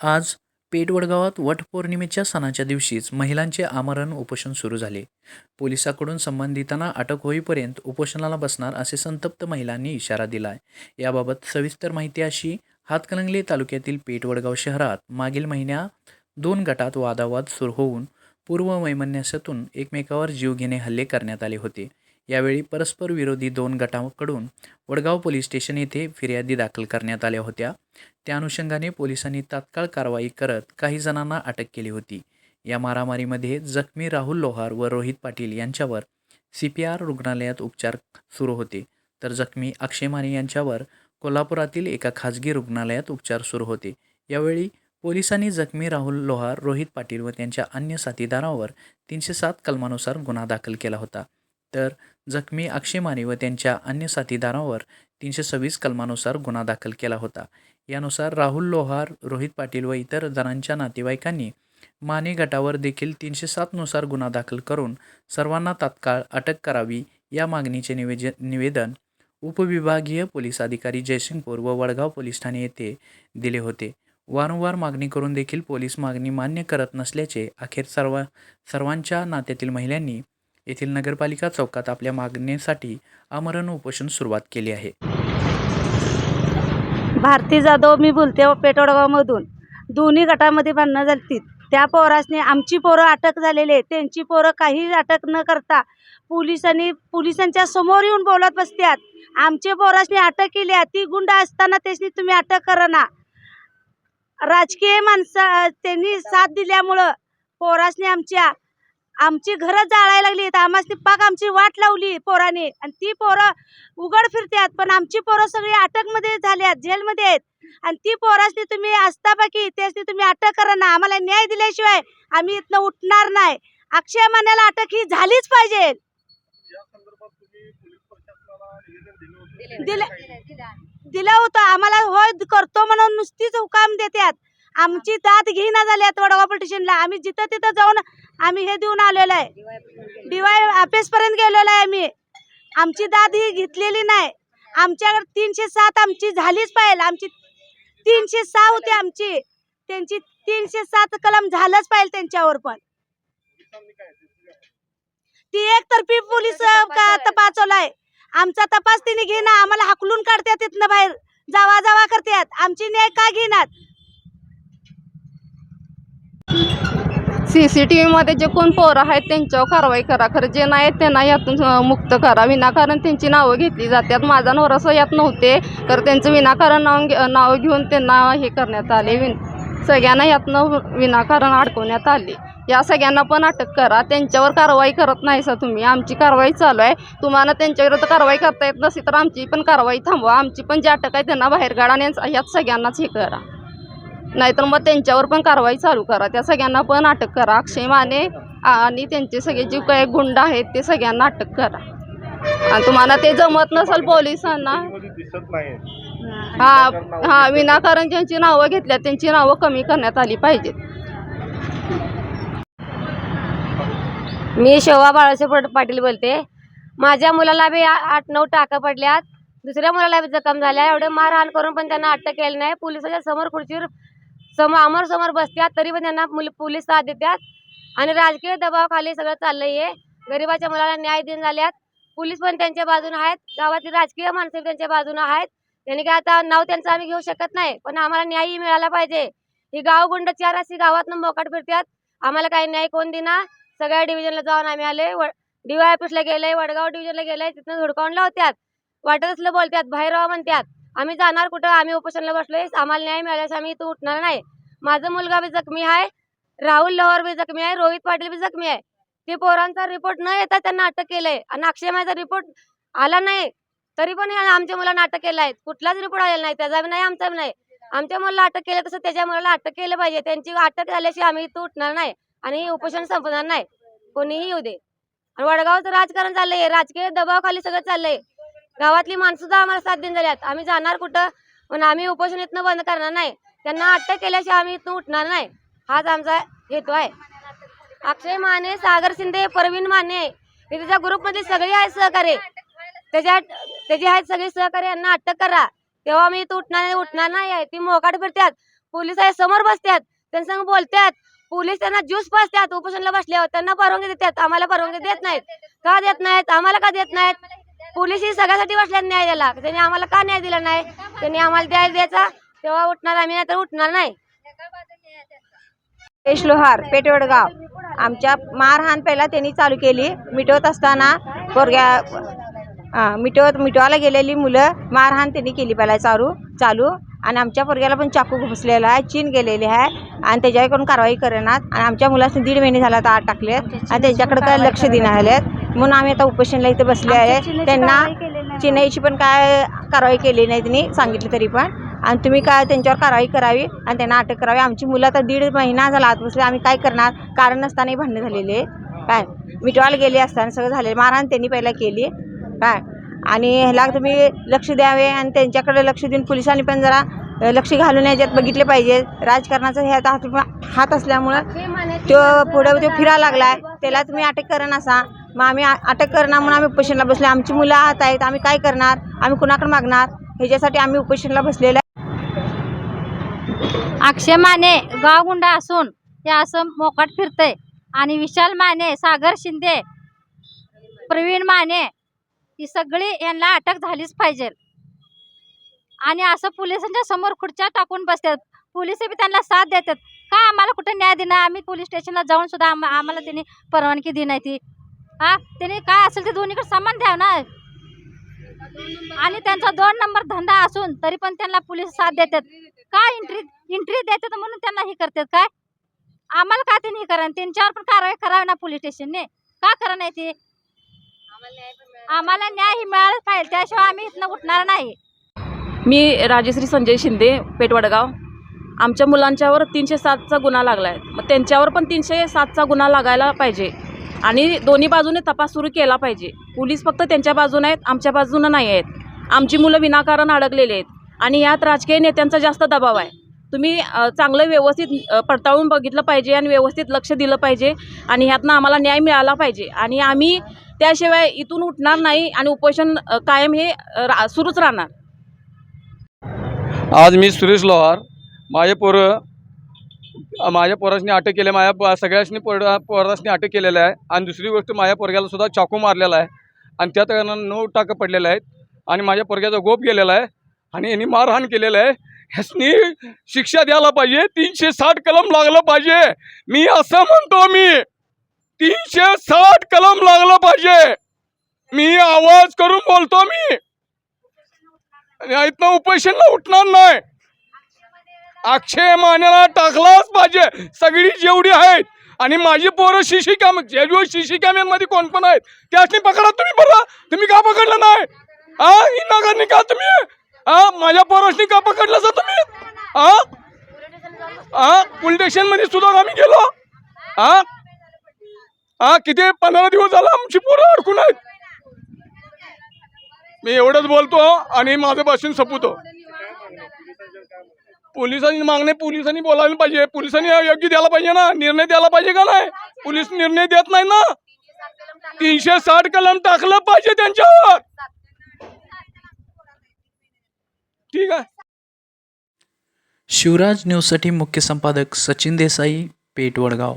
आज पेठवडगावात वटपौर्णिमेच्या सणाच्या दिवशीच महिलांचे आमरण उपोषण सुरू झाले. पोलिसाकडून संबंधितांना अटक होईपर्यंत उपोषणाला बसणार असे संतप्त महिलांनी इशारा दिला आहे याबाबत सविस्तर माहिती अशी हातकणंगले तालुक्यातील पेटवडगाव शहरात मागील महिन्यात दोन गटात वादावाद सुरू होऊन पूर्ववैमनस्यातून एकमेकावर जीवघेणे हल्ले करण्यात आले होते. यावेळी परस्पर विरोधी दोन गटांकडून वडगाव पोलीस स्टेशन येथे फिर्यादी दाखल करण्यात आल्या होत्या. त्या अनुषंगाने पोलिसांनी तात्काळ कारवाई करत काही जणांना अटक केली होती. या मारामारीमध्ये जखमी राहुल लोहार व रोहित पाटील यांच्यावर सी पी आर रुग्णालयात उपचार सुरू होते. तर जखमी अक्षय माने यांच्यावर कोल्हापुरातील एका खाजगी रुग्णालयात उपचार सुरू होते. यावेळी पोलिसांनी जखमी राहुल लोहार रोहित पाटील व त्यांच्या अन्य साथीदारांवर तीनशे सात कलमानुसार गुन्हा दाखल केला होता. तर जखमी अक्षय माने व त्यांच्या अन्य साथीदारांवर तीनशे सव्वीस कलमानुसार गुन्हा दाखल केला होता. यानुसार राहुल लोहार रोहित पाटील व इतर जणांच्या नातेवाईकांनी माने गटावर देखील तीनशे सातनुसार गुन्हा दाखल करून सर्वांना तात्काळ अटक करावी या मागणीचे निवेज निवेदन उपविभागीय पोलीस अधिकारी जयसिंगपूर व वडगाव पोलीस ठाणे येथे दिले होते. वारंवार मागणी करून देखील पोलीस मागणी मान्य करत नसल्याचे अखेर सर्व सर्वांच्या नात्यातील महिलांनी येथील नगरपालिका चौकात आपल्या मागणीसाठी आमरण उपोषण सुरुवात केली आहे. भारती जाधव मी बोलते पेटोडगावमधून. दोन्ही गटामध्ये भांडणं झाली त्या पोरासने आमची पोरं अटक झालेले त्यांची पोरं काही अटक न करता पोलिसांनी पोलिसांच्या समोर येऊन बोलत बसत्यात. आमचे पोरासने अटक केली आहे. ती गुंड असताना त्याची तुम्ही अटक करा ना. राजकीय माणसं त्यांनी साथ दिल्यामुळं पोरासने आमच्या आमची घरं जाळायला लागली आम्हाला पाक आमची वाट लावली पोराने. आणि ती पोरं उघड फिरतात पण आमची पोरं सगळी अटकमध्ये झाल्यात जेलमध्ये आहेत. आणि ती पोरासनी तुम्ही असता बाकी त्यासनी तुम्ही अटक करा ना. आम्हाला न्याय दिल्याशिवाय आम्ही इथनं उठणार नाही. अक्षय मान्याला अटक ही झालीच पाहिजे. दिलं. दिलं होतं. आम्हाला होय करतो म्हणून नुसतीच हुकाम देतात आमची दात घेईना झाल्यात वडगाव स्टेशनला. आम्ही जिथं तिथं जाऊन आम्ही हे देऊन आलेलो आहे. डीवाय ऑफिसपर्यंत गेलेलो आहे आम्ही. आमची दाद ही घेतलेली नाही. आमच्याकडे तीनशे सात आमची झालीच पाहिजे. आमची तीनशे सहा होती आमची. त्यांची तीनशे सात कलम झालंच पाहिजे त्यांच्यावर पण. ती एकतर्फी पोलीस तपासवलाय. आहे आमचा तपास तिने घेणार. आम्हाला हाकलून काढतात तिथनं बाहेर. जावा जावा करतात. आमची न्याय का घेणार? सी सी टी व्हीमध्ये जे कोण पोरं आहेत त्यांच्यावर कारवाई करा. खरं जे नाही त्यांना यातून मुक्त करा. विनाकारण त्यांची नावं घेतली जातात. माझा नवरासं यात नव्हते. तर त्यांचं विनाकारण नाव घे- नाव घेऊन त्यांना हे करण्यात आले. विन सगळ्यांना यातनं विनाकारण अडकवण्यात आले. या सगळ्यांना पण अटक करा. त्यांच्यावर कारवाई करत नाही सर तुम्ही. आमची कारवाई चालू आहे. तुम्हाला त्यांच्याविरुद्ध कारवाई करता येत नसेल तर आमची पण कारवाई थांबवा. आमची पण जे अटक आहे त्यांना बाहेर काढा आणि यात सगळ्यांनाच हे करा. नाहीतर मग त्यांच्यावर पण कारवाई चालू करा. त्या सगळ्यांना पण अटक करा. अक्षय माने आणि त्यांचे सगळे जे काही गुंड आहेत ते सगळ्यांना अटक करा. आणि तुम्हाला ते जमत नसेल पोलिसांना. हा हा विनाकारण ज्यांची नावं घेतल्या त्यांची नावं कमी करण्यात आली पाहिजेत. मी शोभा बाळासाहेब पाटील बोलते. माझ्या मुलाला बी आठ नऊ टाका पडल्यात. दुसऱ्या मुलाला बी जखम झाल्या. एवढे मारहाण करून पण त्यांना अटक केली नाही. पोलिसाच्या समोर खुर्चीवर समोर समोर समोर बसत्यात तरी पण त्यांना मुल- पोलीस साथ देतात आणि राजकीय दबावाखाली सगळं चाललंय हे. गरिबाच्या मुलाला न्याय देऊन झाल्यात. पोलीस पण त्यांच्या बाजूने आहेत. गावातील राजकीय माणसं त्यांच्या बाजूने आहेत. त्यांनी काय आता नाव त्यांचं आम्ही घेऊ शकत नाही पण आम्हाला न्यायही मिळाला पाहिजे. ही गाव गुंड चार अशी गावातून मोकाट फिरतात आम्हाला काही न्याय कोण देणार? सगळ्या डिव्हिजनला जाऊन आम्ही आले. डीवाय ऑफिसला गेले वडगाव डिव्हिजनला गेले तिथनं धुडकावून लावत्यात. वाटत असलं बोलतात बाहेर म्हणतात आम्ही जाणार कुठं? आम्ही उपोषणला बसलोय. आम्हाला न्याय मिळाल्यास आम्ही इथं उठणार नाही. माझा मुलगा बी जखमी आहे. राहुल लोहर बी जखमी आहे. रोहित पाटील बी जखमी आहे. ते पोरांचा रिपोर्ट न येता त्यांना अटक केलंय. आणि अक्षय माझा रिपोर्ट आला नाही. तरी पण आमच्या मुलांना अटक केला आहे. कुठलाच रिपोर्ट आलेला नाही. त्याचा बी नाही आमचा बी नाही. आमच्या मुलाला अटक केलं तसं त्याच्या मुलाला अटक केलं पाहिजे. त्यांची अटक झाल्याशिवाय आम्ही इथं उठणार नाही. आणि उपोषण संपणार नाही. कोणीही येऊ दे. आणि वडगावचं राजकारण चाललंय. राजकीय दबावाखाली सगळं चाललंय. गावातली माणसं सुद्धा आम्हाला साथ देऊन झाल्यात. आम्ही जाणार कुठं? पण आम्ही उपोषण इथनं बंद करणार नाही. त्यांना अटक केल्याशिवाय आम्ही इथून उठणार नाही. हाच आमचा हेतू आहे. अक्षय माने सागर शिंदे परवीन माने हे त्याच्या ग्रुपमध्ये सगळे आहेत सहकारी. त्याच्या त्याचे आहेत सगळे सहकारी. यांना अटक करा. तेव्हा आम्ही इथं उठणार नाही उठणार नाही आहे. ती मोकाट फिरतात पोलीस समोर बसतात त्यांच्या संग बोलतात पोलीस त्यांना ज्यूस बसतात उपोषणला बसल्यावर त्यांना परवानगी देतात आम्हाला परवानगी देत नाहीत. का देत नाहीत? आम्हाला का देत नाहीत? पोलीस ही सगळ्यासाठी बसल्यात न्याय दिला त्यांनी आम्हाला का न्याय दिला नाही? त्यांनी आम्हाला न्याय द्यायचा. तेव्हा उठणार आम्ही नाही तर उठणार नाही. सुरेश लोहार पेटवडगाव. आमच्या मारहाण पहिला त्यांनी चालू केली. मिटवत असताना पोरग्या मिटवत मिटवायला गेलेली मुलं मारहाण त्यांनी केली पहिला चालू चालू. आणि आमच्या पोरग्याला पण चाकू घुसलेला आहे चीन गेलेली आहे. आणि त्याच्याकडून कारवाई करणार? आणि आमच्या मुलासनी दीड महिने झाला तर आत टाकले आणि त्यांच्याकडे काय लक्ष देणार आलेत. म्हणून आम्ही आता उपोषणला इथे बसले आहे. त्यांना चिनाईची पण काय कारवाई केली नाही त्यांनी सांगितलं तरी पण. आणि तुम्ही काय त्यांच्यावर कारवाई करावी आणि त्यांना अटक करावी. आमची मुलं आता दीड महिना झाला आत बसले. आम्ही काय करणार? कारण नसतानाही भांडणं झालेले. काय? मिटवायला गेले असताना सगळं झाले मारहाण त्यांनी पहिला केली. काय? आणि ह्याला तुम्ही लक्ष द्यावे आणि त्यांच्याकडे लक्ष देऊन पोलिसांनी पण जरा लक्ष घालून याच्यात बघितले पाहिजे. राजकारणाचा ह्यात हात हात असल्यामुळं तो पुढे तो फिरायला लागलाय. त्याला तुम्ही अटक करा नसा. मग आम्ही अटक करणार म्हणून आम्ही उपोषणला बसले. आमची मुलं आहात आहेत आम्ही काय करणार? आम्ही कुणाकडे मागणार? ह्याच्यासाठी आम्ही उपोषणला बसलेलं अक्षय माने गावगुंडा असून ते असं मोकाट फिरतंय. आणि विशाल माने सागर शिंदे प्रवीण माने ही सगळी यांना अटक झालीच पाहिजे. आणि असं पोलिसांच्या समोर खुर्च्या टाकून बसतात. पोलीस बी त्यांना साथ देतात. का आम्हाला कुठे न्याय देणार? आम्ही पोलीस स्टेशनला जाऊन सुद्धा आम आम्हाला त्यांनी परवानगी दिली नाही ती. हा? त्यांनी काय असेल ते दोन्हीकडे समान द्याव ना आणि त्यांचा दोन नंबर धंदा असून तरी पण त्यांना पोलीस साथ देतात. का एंट्री एंट्री देतात म्हणून त्यांना हे करतात काय? आम्हाला का त्यांनी हे करा? त्यांच्यावर पण कारवाई करावी ना पोलीस स्टेशनने. का करा नाही ते? आम्हाला न्याय ही मिळाला पाहिजे. त्याशिवाय आम्ही इथनं उठणार नाही. मी राजेश्री संजय शिंदे पेटवडगाव. आमच्या मुलांच्यावर तीनशे सातचा गुन्हा लागला आहे मग त्यांच्यावर पण तीनशे सातचा गुन्हा लागायला पाहिजे. आणि दोन्ही बाजूने तपास सुरू केला पाहिजे. पोलीस फक्त त्यांच्या बाजूने आहेत आमच्या बाजूनं नाही आहेत. आमची मुलं विनाकारण अडकलेली आहेत. आणि यात राजकीय नेत्यांचा जास्त दबाव आहे. तुम्ही चांगलं व्यवस्थित पडताळून बघितलं पाहिजे आणि व्यवस्थित लक्ष दिलं पाहिजे आणि ह्यातनं आम्हाला न्याय मिळाला पाहिजे. आणि आम्ही त्याशिवाय इथून उठणार नाही आणि उपोषण कायम हे रा सुरूच राहणार. आज मी सुरेश लोहार माझे पोरं माझ्या पोरासनी अटक केले माझ्या प- सगळ्यासनी पोर पोरासनी अटक केलेलं आहे. आणि दुसरी गोष्ट माझ्या पोरग्याला सुद्धा चाकू मारलेला आहे. आणि त्यात नऊ टाकं पडलेले आहेत. आणि माझ्या पोरग्याचा गोप गेलेला आहे. आणि यांनी मारहाण केलेलं आहे. ह्यासनी शिक्षा द्यायला पाहिजे. तीनशे साठ कलम लागलं पाहिजे. मी असं म्हणतो मी. तीनशे साठ कलम लागलं पाहिजे. मी आवाज करून बोलतो मी. आणि इथनं उपोषणला उठणार नाही. अक्षय मान्याला टाकलाच पाहिजे. सगळी जेवढी आहेत आणि माझी पोरं शिशी कॅम जेजू शिशी कॅमेरमध्ये कोण पण आहेत त्यासनी पकडा तुम्ही बरं. तुम्ही का पकडलं नाही? हा ही नगरनी का तुम्ही? हा माझ्या पोरासनी का पकडलं सर तुम्ही? हा हा पोलीस स्टेशनमध्ये सुद्धा आम्ही गेलो. हा हा किती? पंधरा दिवस झाला आमची पोरं अडकून आहेत. मी एवढंच बोलतो आणि माझं भाषण संपवतो. पोलिसांनी मागणे पोलिसांनी बोलायला पाहिजे. पोलिसांनी योग्य द्यायला पाहिजे ना? निर्णय द्यायला पाहिजे का नाही? पोलीस निर्णय देत नाही ना? तीनशे साठ कलम टाकलं पाहिजे त्यांच्यावर. ठीक आहे. शिवराज न्यूजसाठी मुख्य संपादक सचिन देसाई पेट वडगाव.